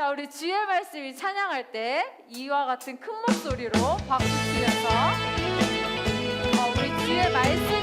자, 우리 주의 말씀이 찬양할 때 이와 같은 큰 목소리로 박수 치면서 어, 우리 주의 말씀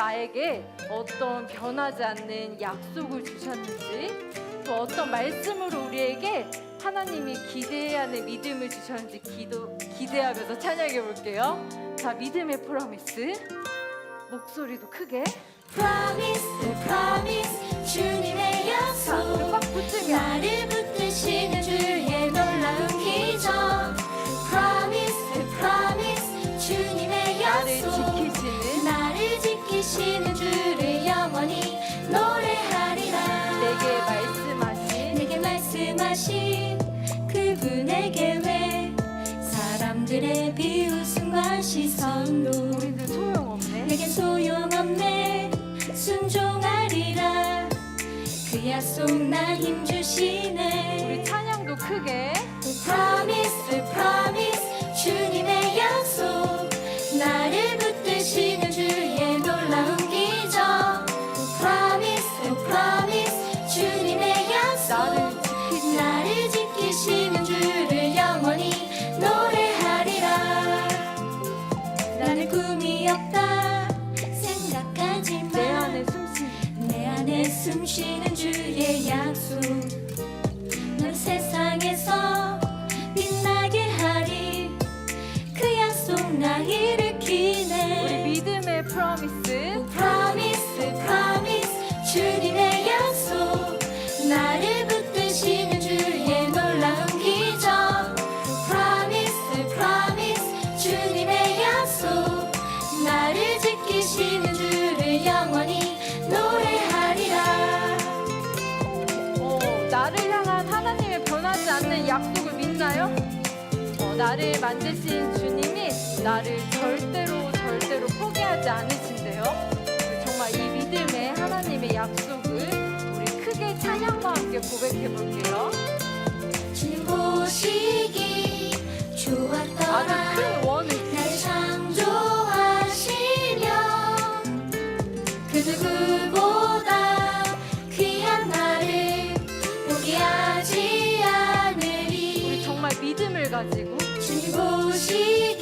나에게 어떤 변하지 않는 약속을 주셨는지 또 어떤 말씀으로 우리에게 하나님이 기대하는 믿음을 주셨는지 기도, 기대하면서 찬양해 볼게요. 자, 믿음의 프로미스. 목소리도 크게. Promise, promise, 주님의 약속. 나를 붙드시는 주 그들의 비웃음과 시선도. 내겐 소용없네. 순종하리라. 그 약속 나 힘주시네. 우리 찬양도 크게. Promise, promise. 주님의 약속. 나를 붙드시는 주님의 약속. 나를 붙드시는 주의 놀라운 기적. 나를 지키시는 주를 영원히 노래하리라. 어, 어, 만드신 주님이 나를 절대로 절대로 포기하지 않으신데요. 정말 이 믿음의 하나님의 약속을 우리 크게 찬양과 함께 고백해 볼게요. 주님 보시기 아주 좋았더라 큰 원을 날 창조하시며 그 누구보다 귀한 나를 포기하지 우리 않으리 정말 믿음을 가지고 주님 보시기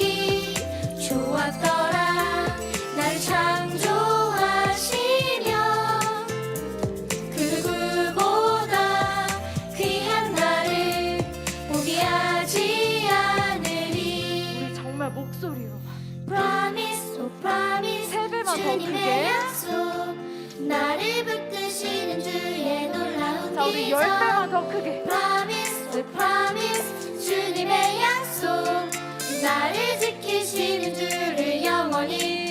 주님의 약속 나를 붙드시는 주의 놀라운 자 우리 열 배만 더 크게. Promise 주님의 약속. 나를 지키시는 주를 영원히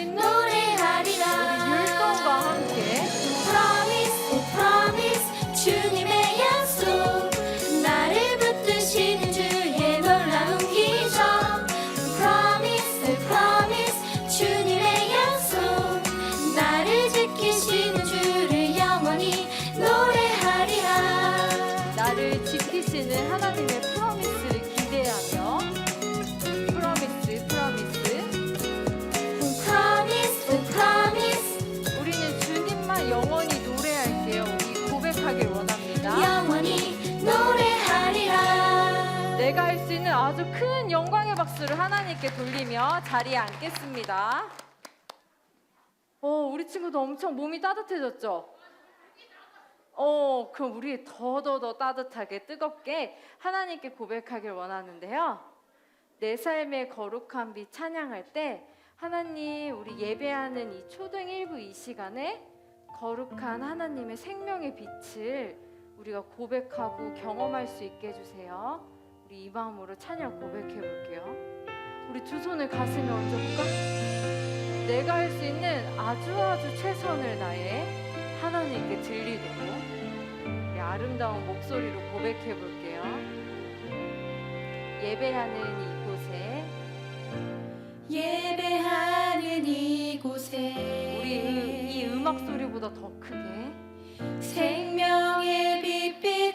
박수를 하나님께 돌리며 자리에 앉겠습니다 어 우리 친구도 엄청 몸이 따뜻해졌죠? 어, 그럼 우리 더더더 따뜻하게 뜨겁게 하나님께 고백하길 원하는데요. 내 삶의 거룩한 빛 찬양할 때 하나님 우리 예배하는 이 초등 1부 이 시간에 거룩한 하나님의 생명의 빛을 우리가 고백하고 경험할 수 있게 해주세요. 우리 이 마음으로 찬양 고백해 볼게요. 우리 두 손을 가슴에 얹어볼까? 내가 할 수 있는 아주 아주 최선을 다해 하나님께 들리도록 우리 아름다운 목소리로 고백해 볼게요. 예배하는 이곳에 예배하는 이곳에 우리 이- 이 음악 소리보다 더 크게 생명의 빛비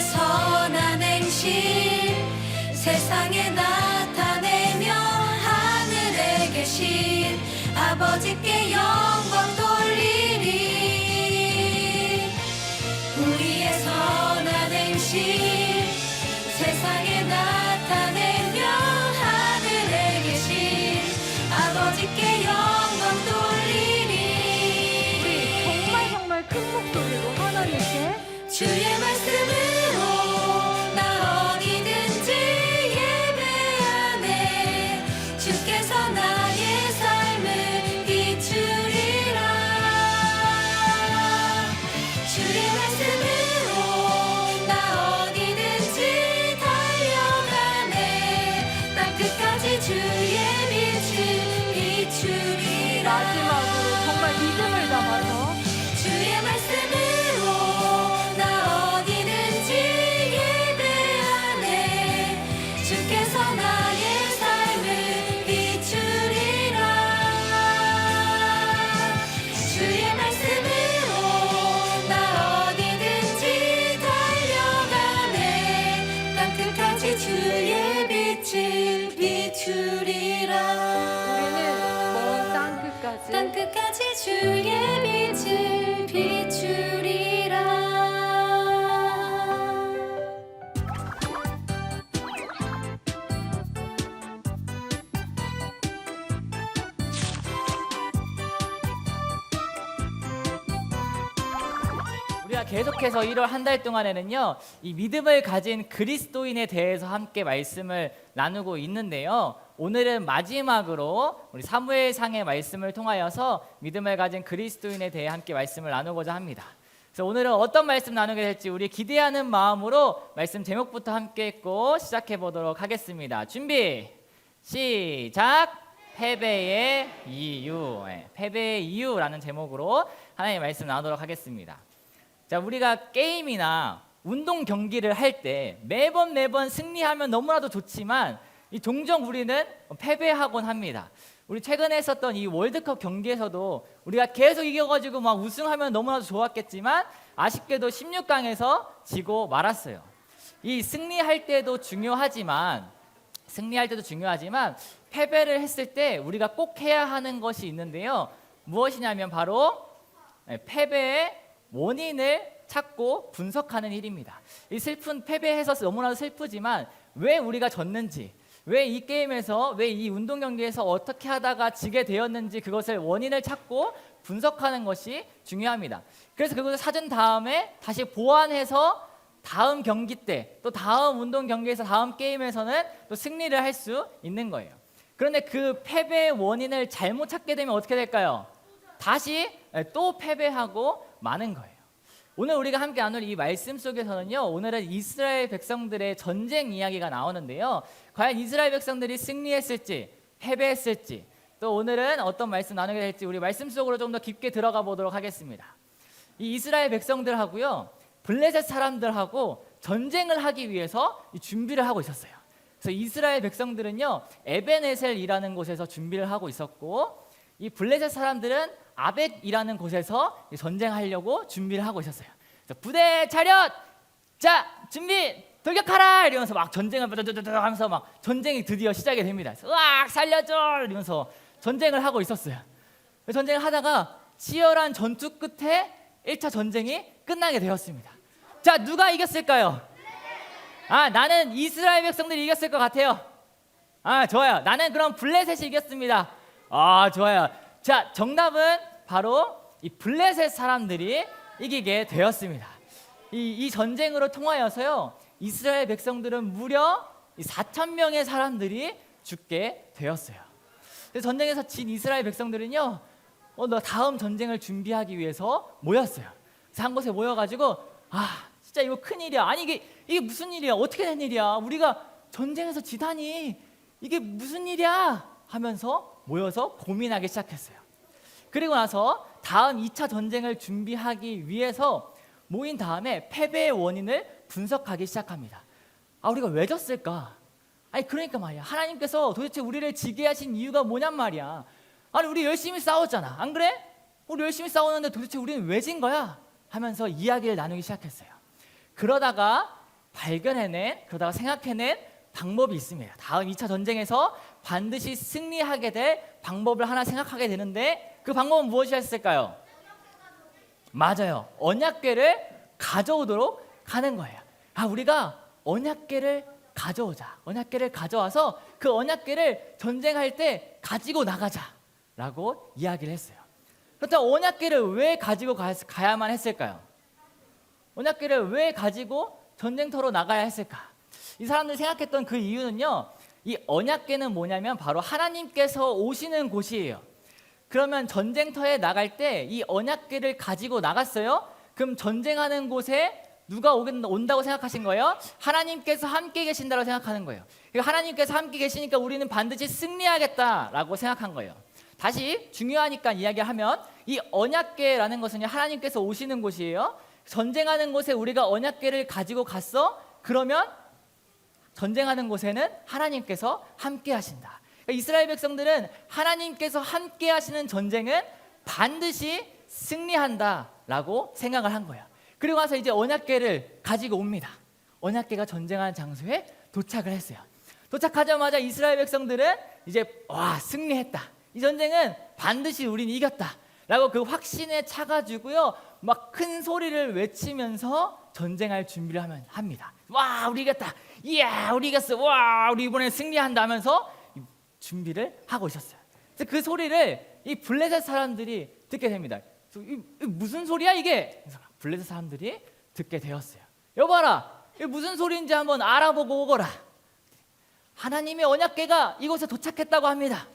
선한 행실 세상에 나타내며 하늘에 계신 아버지께 영 우리가 계속해서 1월 한 달 동안에는요, 이 믿음을 가진 그리스도인에 대해서 함께 말씀을 나누고 있는데요. 오늘은 마지막으로 우리 사무엘상의 말씀을 통하여서 믿음을 가진 그리스도인에 대해 함께 말씀을 나누고자 합니다. 그래서 오늘은 어떤 말씀 나누게 될지 우리 기대하는 마음으로 말씀 제목부터 함께 읽고 시작해 보도록 하겠습니다. 준비, 시작. 패배의 이유, 예, 패배의 이유라는 제목으로 하나님의 말씀 나누도록 하겠습니다. 자, 우리가 게임이나 운동 경기를 할 때 매번 매번 승리하면 너무나도 좋지만 이 종종 우리는 패배하곤 합니다. 우리 최근에 했었던 이 월드컵 경기에서도 우리가 계속 이겨가지고 막 우승하면 너무나도 좋았겠지만 아쉽게도 16강에서 지고 말았어요. 이 승리할 때도 중요하지만 승리할 때도 중요하지만 패배를 했을 때 우리가 꼭 해야 하는 것이 있는데요. 무엇이냐면 바로 네, 패배의 원인을 찾고 분석하는 일입니다. 이 슬픈 패배해서 너무나도 슬프지만 왜 우리가 졌는지, 왜 이 게임에서, 왜 이 운동 경기에서 어떻게 하다가 지게 되었는지 그것을 원인을 찾고 분석하는 것이 중요합니다. 그래서 그것을 찾은 다음에 다시 보완해서 다음 경기 때, 또 다음 운동 경기에서 다음 게임에서는 또 승리를 할 수 있는 거예요. 그런데 그 패배의 원인을 잘못 찾게 되면 어떻게 될까요? 다시 또 패배하고 마는 거예요. 오늘 우리가 함께 나눌 이 말씀 속에서는요. 오늘은 이스라엘 백성들의 전쟁 이야기가 나오는데요. 과연 이스라엘 백성들이 승리했을지 패배했을지 또 오늘은 어떤 말씀 나누게 될지 우리 말씀 속으로 좀 더 깊게 들어가 보도록 하겠습니다. 이 이스라엘 백성들하고요. 블레셋 사람들하고 전쟁을 하기 위해서 이 준비를 하고 있었어요. 그래서 이스라엘 백성들은요. 에베네셀이라는 곳에서 준비를 하고 있었고 이 블레셋 사람들은 아벡이라는 곳에서 이 전쟁하려고 준비를 하고 있었어요. 부대 차렷, 자 준비 돌격하라 이러면서 막 전쟁을 빠다다다다 하면서 막 전쟁이 드디어 시작이 됩니다. 으악 살려줘 이러면서 전쟁을 하고 있었어요. 전쟁을 하다가 치열한 전투 끝에 1차 전쟁이 끝나게 되었습니다. 자 누가 이겼을까요? 아 나는 이스라엘 백성들이 이겼을 것 같아요. 아 좋아요. 나는 그럼 블레셋이 이겼습니다. 아 좋아요. 자 정답은 바로 이 블레셋 사람들이 이기게 되었습니다. 이, 이 전쟁으로 통하여서요 이스라엘 백성들은 무려 4천 명의 사람들이 죽게 되었어요. 전쟁에서 진 이스라엘 백성들은요 어, 너 다음 전쟁을 준비하기 위해서 모였어요. 한 곳에 모여가지고 아 진짜 이거 큰 일이야. 아니 이게 이게 무슨 일이야? 어떻게 된 일이야? 우리가 전쟁에서 지다니 이게 무슨 일이야? 하면서 모여서 고민하기 시작했어요. 그리고 나서 다음 2차 전쟁을 준비하기 위해서 모인 다음에 패배의 원인을 분석하기 시작합니다. 아 우리가 왜 졌을까? 아니 그러니까 말이야. 하나님께서 도대체 우리를 지게 하신 이유가 뭐냔 말이야. 아니 우리 열심히 싸웠잖아. 안 그래? 우리 열심히 싸웠는데 도대체 우리는 왜 진 거야? 하면서 이야기를 나누기 시작했어요. 그러다가 발견해낸 그러다가 생각해낸 방법이 있습니다. 다음 2차 전쟁에서 반드시 승리하게 될 방법을 하나 생각하게 되는데 그 방법은 무엇이었을까요? 맞아요. 언약궤를 가져오도록 하는 거예요. 아, 우리가 언약궤를 가져오자. 언약궤를 가져와서 그 언약궤를 전쟁할 때 가지고 나가자라고 이야기를 했어요. 그렇다면 언약궤를 왜 가지고 가, 가야만 했을까요? 언약궤를 왜 가지고 전쟁터로 나가야 했을까? 이 사람들이 생각했던 그 이유는요. 이 언약궤는 뭐냐면 바로 하나님께서 오시는 곳이에요. 그러면 전쟁터에 나갈 때 이 언약궤를 가지고 나갔어요. 그럼 전쟁하는 곳에 누가 온다고 생각하신 거예요? 하나님께서 함께 계신다고 생각하는 거예요. 그러니까 하나님께서 함께 계시니까 우리는 반드시 승리하겠다라고 생각한 거예요. 다시 중요하니까 이야기하면 이 언약궤라는 것은 하나님께서 오시는 곳이에요. 전쟁하는 곳에 우리가 언약궤를 가지고 갔어? 그러면 전쟁하는 곳에는 하나님께서 함께 하신다. 이스라엘 백성들은 하나님께서 함께 하시는 전쟁은 반드시 승리한다라고 생각을 한 거야. 그리고 와서 이제 언약궤를 가지고 옵니다. 언약궤가 전쟁하는 장소에 도착을 했어요. 도착하자마자 이스라엘 백성들은 이제 와 승리했다. 이 전쟁은 반드시 우린 이겼다 라고 그 확신에 차가지고요 막 큰 소리를 외치면서 전쟁할 준비를 하면 합니다. 와 우리 이겼다. 이야 우리 이겼어. 와 우리 이번에 승리한다 하면서 이 준비를 하고 있었어요. 그 소리를 이 블레셋 사람들이 듣게 됩니다. 이, 이 무슨 소리야 이게? 블레셋 사람들이 듣게 되었어요. 여봐라, 이게 무슨 소리인지 한번 알아보고 오거라. 하나님의 언약궤가 이곳에 도착했다고 합니다.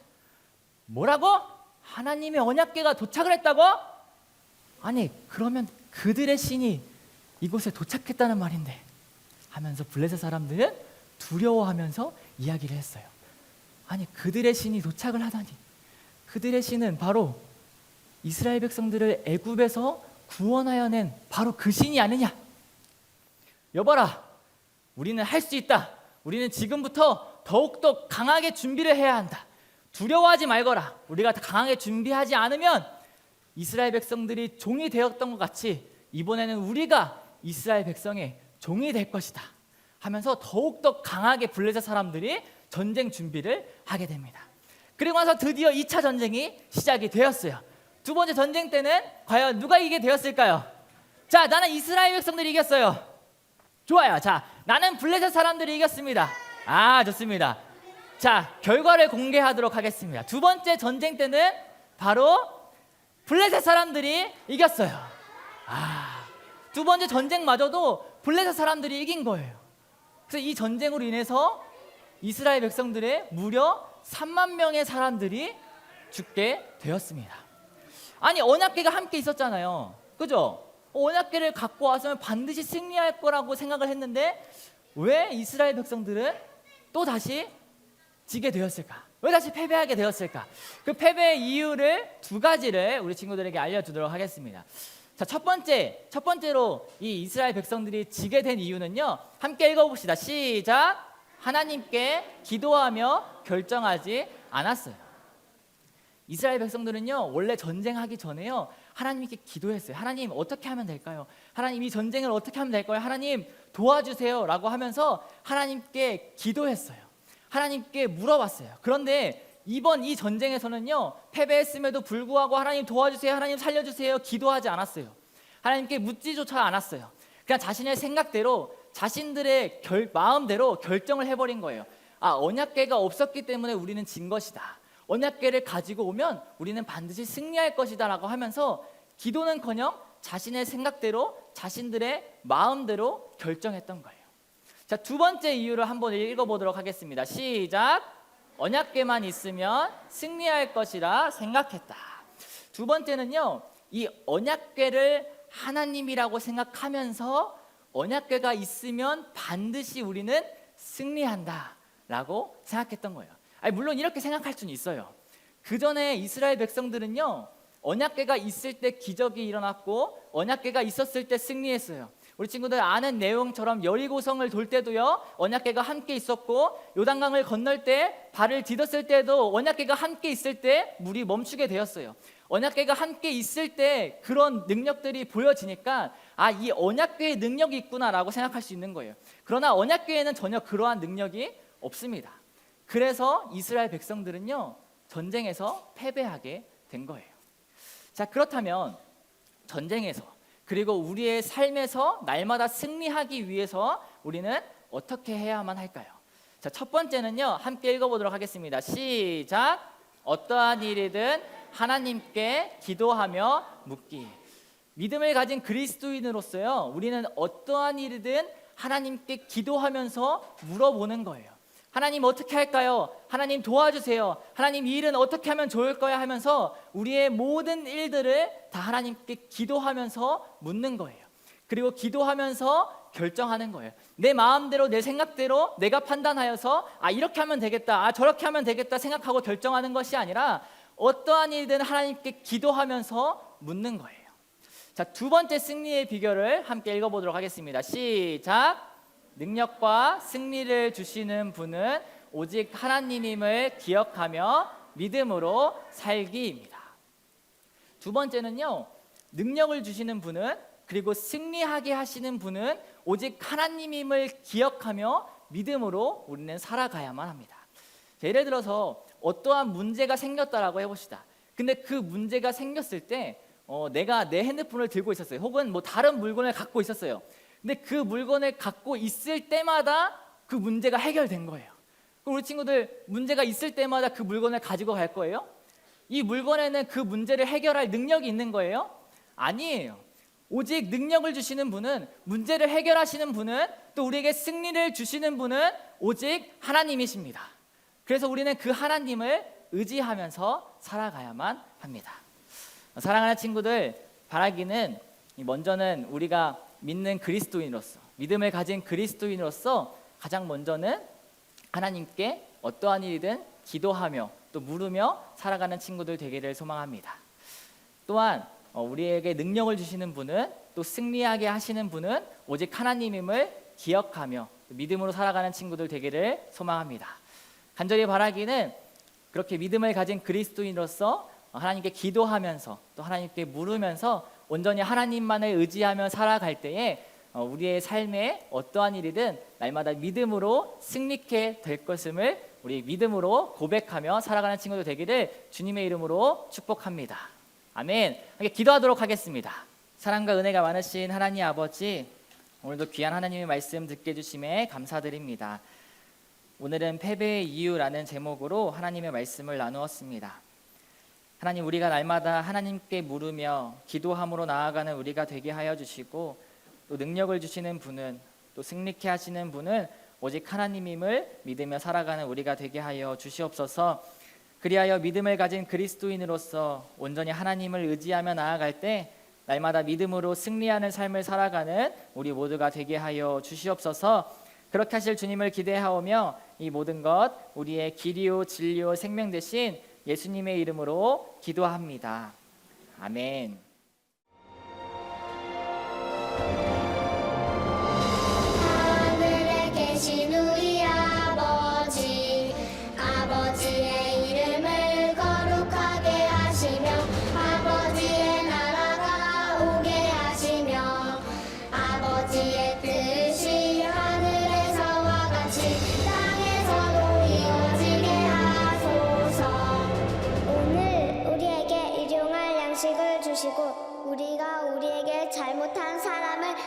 뭐라고? 하나님의 언약궤가 도착을 했다고? 아니 그러면 그들의 신이 이곳에 도착했다는 말인데 하면서 블레셋 사람들은 두려워하면서 이야기를 했어요. 아니 그들의 신이 도착을 하다니 그들의 신은 바로 이스라엘 백성들을 애굽에서 구원하여 낸 바로 그 신이 아니냐? 여봐라, 우리는 할 수 있다. 우리는 지금부터 더욱더 강하게 준비를 해야 한다. 두려워하지 말거라. 우리가 강하게 준비하지 않으면 이스라엘 백성들이 종이 되었던 것 같이 이번에는 우리가 이스라엘 백성의 종이 될 것이다. 하면서 더욱더 강하게 블레셋 사람들이 전쟁 준비를 하게 됩니다. 그리고 나서 드디어 2차 전쟁이 시작이 되었어요. 두 번째 전쟁 때는 과연 누가 이게 되었을까요? 자, 나는 이스라엘 백성들이 이겼어요. 좋아요. 자, 나는 블레셋 사람들이 이겼습니다. 아, 좋습니다. 자, 결과를 공개하도록 하겠습니다. 두 번째 전쟁 때는 바로 블레셋 사람들이 이겼어요. 아, 두 번째 전쟁마저도 블레셋 사람들이 이긴 거예요. 그래서 이 전쟁으로 인해서 이스라엘 백성들의 무려 3만 명의 사람들이 죽게 되었습니다. 아니 언약궤가 함께 있었잖아요. 그죠? 언약궤를 갖고 왔으면 반드시 승리할 거라고 생각을 했는데 왜 이스라엘 백성들은 또 다시 지게 되었을까? 왜 다시 패배하게 되었을까? 그 패배의 이유를 두 가지를 우리 친구들에게 알려주도록 하겠습니다. 자, 첫 번째, 첫 번째로 이 이스라엘 백성들이 지게 된 이유는요. 함께 읽어봅시다. 시작. 하나님께 기도하며 결정하지 않았어요. 이스라엘 백성들은요 원래 전쟁하기 전에요 하나님께 기도했어요. 하나님 어떻게 하면 될까요? 하나님 이 전쟁을 어떻게 하면 될까요? 하나님 도와주세요라고 하면서 하나님께 기도했어요. 하나님께 물어봤어요. 그런데 이번 이 전쟁에서는요 패배했음에도 불구하고 하나님 도와주세요, 하나님 살려주세요 기도하지 않았어요. 하나님께 묻지조차 않았어요. 그냥 자신의 생각대로 자신들의 결, 마음대로 결정을 해버린 거예요. 아 언약궤가 없었기 때문에 우리는 진 것이다. 언약궤를 가지고 오면 우리는 반드시 승리할 것이다 라고 하면서 기도는 커녕 자신의 생각대로 자신들의 마음대로 결정했던 거예요. 자, 두 번째 이유를 한번 읽어보도록 하겠습니다. 시작. 언약궤만 있으면 승리할 것이라 생각했다. 두 번째는요, 이 언약궤를 하나님이라고 생각하면서 언약궤가 있으면 반드시 우리는 승리한다라고 생각했던 거예요. 아니, 물론 이렇게 생각할 수는 있어요. 그 전에 이스라엘 백성들은요, 언약궤가 있을 때 기적이 일어났고 언약궤가 있었을 때 승리했어요. 우리 친구들 아는 내용처럼 여리고성을 돌 때도요 언약궤가 함께 있었고 요단강을 건널 때 발을 디뎠을 때도 언약궤가 함께 있을 때 물이 멈추게 되었어요. 언약궤가 함께 있을 때 그런 능력들이 보여지니까 아 이 언약궤의 능력이 있구나라고 생각할 수 있는 거예요. 그러나 언약궤에는 전혀 그러한 능력이 없습니다. 그래서 이스라엘 백성들은요 전쟁에서 패배하게 된 거예요. 자 그렇다면 전쟁에서 그리고 우리의 삶에서 날마다 승리하기 위해서 우리는 어떻게 해야만 할까요? 자, 첫 번째는요. 함께 읽어보도록 하겠습니다. 시작. 어떠한 일이든 하나님께 기도하며 묻기. 믿음을 가진 그리스도인으로서요. 우리는 어떠한 일이든 하나님께 기도하면서 물어보는 거예요. 하나님 어떻게 할까요? 하나님 도와주세요. 하나님 이 일은 어떻게 하면 좋을까요? 하면서 우리의 모든 일들을 다 하나님께 기도하면서 묻는 거예요. 그리고 기도하면서 결정하는 거예요. 내 마음대로 내 생각대로 내가 판단하여서 아 이렇게 하면 되겠다. 아 저렇게 하면 되겠다 생각하고 결정하는 것이 아니라 어떠한 일이든 하나님께 기도하면서 묻는 거예요. 자, 두 번째 승리의 비결을 함께 읽어 보도록 하겠습니다. 시작. 능력과 승리를 주시는 분은 오직 하나님임을 기억하며 믿음으로 살기입니다. 두 번째는요. 능력을 주시는 분은 그리고 승리하게 하시는 분은 오직 하나님임을 기억하며 믿음으로 우리는 살아가야만 합니다. 자, 예를 들어서 어떠한 문제가 생겼다라고 해봅시다. 근데 그 문제가 생겼을 때 어, 내가 내 핸드폰을 들고 있었어요. 혹은 뭐 다른 물건을 갖고 있었어요. 근데 그 물건을 갖고 있을 때마다 그 문제가 해결된 거예요. 그럼 우리 친구들 문제가 있을 때마다 그 물건을 가지고 갈 거예요? 이 물건에는 그 문제를 해결할 능력이 있는 거예요? 아니에요. 오직 능력을 주시는 분은 문제를 해결하시는 분은 또 우리에게 승리를 주시는 분은 오직 하나님이십니다. 그래서 우리는 그 하나님을 의지하면서 살아가야만 합니다. 사랑하는 친구들, 바라기는 먼저는 우리가 믿는 그리스도인으로서 믿음을 가진 그리스도인으로서 가장 먼저는 하나님께 어떠한 일이든 기도하며 또 물으며 살아가는 친구들 되기를 소망합니다. 또한 어, 우리에게 능력을 주시는 분은 또 승리하게 하시는 분은 오직 하나님임을 기억하며 믿음으로 살아가는 친구들 되기를 소망합니다. 간절히 바라기는 그렇게 믿음을 가진 그리스도인으로서 하나님께 기도하면서 또 하나님께 물으면서 온전히 하나님만을 의지하며 살아갈 때에 어, 우리의 삶에 어떠한 일이든 날마다 믿음으로 승리케 될 것임을 우리 믿음으로 고백하며 살아가는 친구들 되기를 주님의 이름으로 축복합니다. 아멘. 함께 기도하도록 하겠습니다. 사랑과 은혜가 많으신 하나님 아버지, 오늘도 귀한 하나님의 말씀 듣게 해주심에 감사드립니다. 오늘은 패배의 이유라는 제목으로 하나님의 말씀을 나누었습니다. 하나님 우리가 날마다 하나님께 물으며 기도함으로 나아가는 우리가 되게 하여 주시고 또 능력을 주시는 분은 또 승리케 하시는 분은 오직 하나님임을 믿으며 살아가는 우리가 되게 하여 주시옵소서. 그리하여 믿음을 가진 그리스도인으로서 온전히 하나님을 의지하며 나아갈 때 날마다 믿음으로 승리하는 삶을 살아가는 우리 모두가 되게 하여 주시옵소서. 그렇게 하실 주님을 기대하오며 이 모든 것 우리의 길이요 진리요 생명 되신 예수님의 이름으로 기도합니다. 아멘. 하